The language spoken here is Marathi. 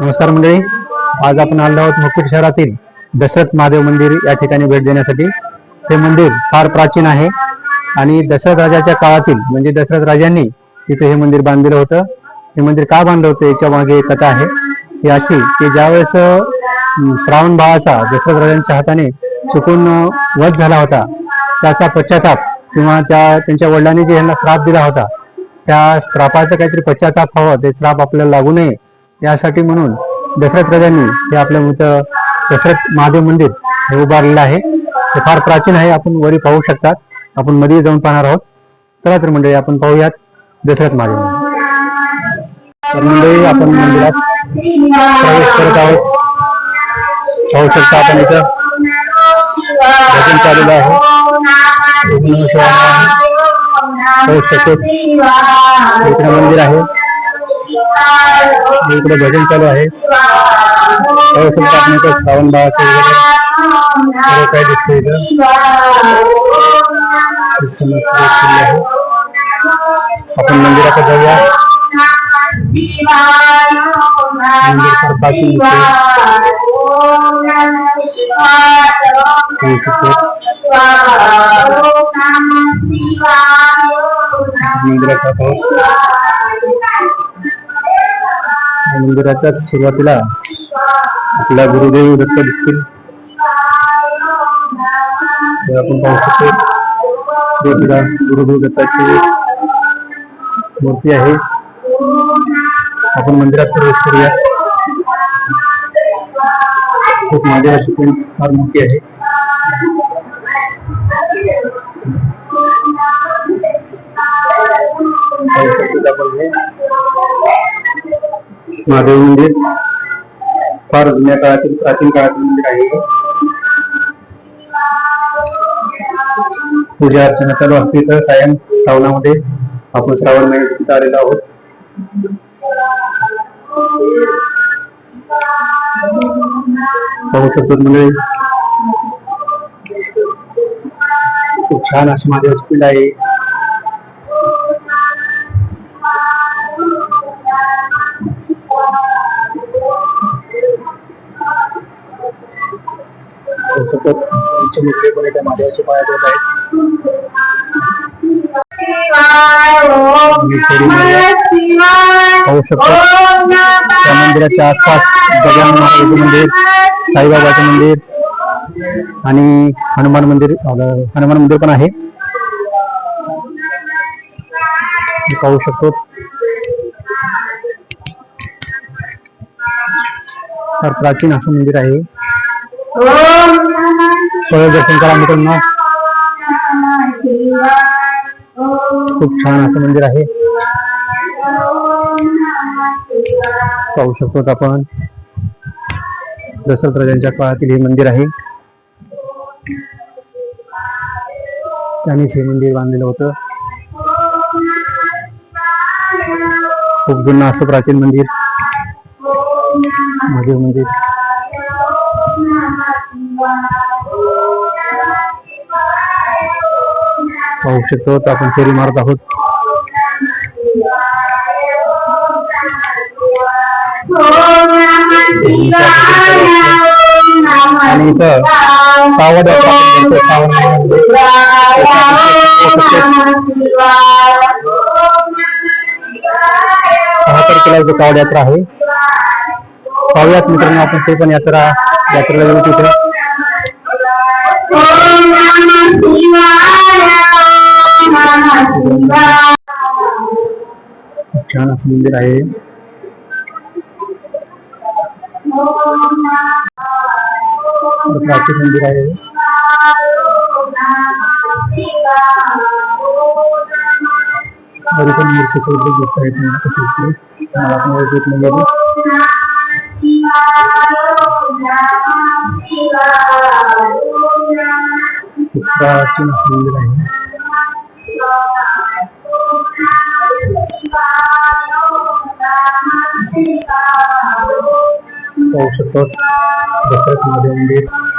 नमस्कार मंडळी. आज आपण आलो आहोत मुकुट शहरातील दशरथ महादेव मंदिर या ठिकाणी भेट देण्यासाठी. हे मंदिर फार प्राचीन आहे आणि दशरथ राजाच्या काळातील म्हणजे दशरथ राजांनी तिथे हे मंदिर बांधलेलं होतं. हे मंदिर का बांधलं होतं याच्या मागे एक कथा आहे. ही अशी की ज्यावेळेस श्रावण बाळाचा दशरथ राजांच्या हाताने चुकून वध झाला होता त्याचा पश्चाताप किंवा त्या त्यांच्या वडिलांनी जे यांना श्राप दिला होता त्या श्रापाचा काहीतरी पश्चाताप हवं. ते श्राप आपल्याला लागू नये. यासाठी म्हणून दशरथ राजांनी हे आपलं मृत दशरथ महादेव मंदिर हे उभारलेलं आहे. ते फार प्राचीन आहे. आपण वरी पाहू शकतात. आपण मध्ये जाऊन पाहणार आहोत. चला तर मंडळी आपण पाहूयात दशरथ महादेव मंदिर. तर मंडळी आपण मंदिरात प्रवेश करत आहोत. पाहू शकता आपण इथं भजन चाललेलं आहे. पाहू शकतो. इकडे मंदिर आहे. इकडे भजन चालू आहे. हो, श्रावण बाळाचं वगैरे सर्व इथं? आहे. आपण मंदिरात जाऊया. मंदिर फार मंदिराचा मंदिराच्या सुरुवातीला आपला गुरुदेव दत्त दिसतील. तर आपण पाहू शकतो सुरुवातीला गुरुदेव दत्ताची मूर्ती आहे. आपण मंदिरात प्रवेश करूया. खूप महादेवाची पण फार मोठी आहे. आपण हे. महादेव मंदिर. फार जुन्या काळातील प्राचीन काळातील मंदिर आहे पूजा अर्चना चालू असते तर कायम श्रावणामध्ये आपण श्रावण महिन्यात आलेलो आहोत. पाहू शकतो म्हणजे खूप छान अशी माझी हॉस्पिटल आहे. त्यांचे मुद्दे पण त्या महादेवाच्या पायात येत आहेत पाहू शकतो त्या मंदिराच्या आसपास गजानन महाराजांचे मंदिर साईबाबाचं मंदिर आणि हनुमान मंदिर हनुमान मंदिर पण आहे. पाहू शकतो. फार प्राचीन असं मंदिर आहे. सगळं दर्शन करा मित्रांनो. खूप छान असं मंदिर आहे. पाहू शकतो आपण. दशरथ राजांच्या काळातील हे मंदिर आहे. त्यांनीच हे मंदिर बांधलेलं होतं. खूप जुनं असं प्राचीन मंदिर. महादेव मंदिर. पाहू शकतो आपण फेरी मारत आहोत. आणि इथं सावध सहा तारखेला इथं कावड यात्रा आहे. पाहूयात मित्रांनो आपण ते पण यात्रा यात्रेला जाऊ तिथे छान असं मंदिर आहे. प्राचीन मंदिर आहे. तरी पण मूर्ती खूप दिसत आहे तुम्हाला कशी मला पण ओळखत नाही. आहे. खूप प्राचीन असं मंदिर आहे पाहू शकतो दशरथमध्ये मंदिर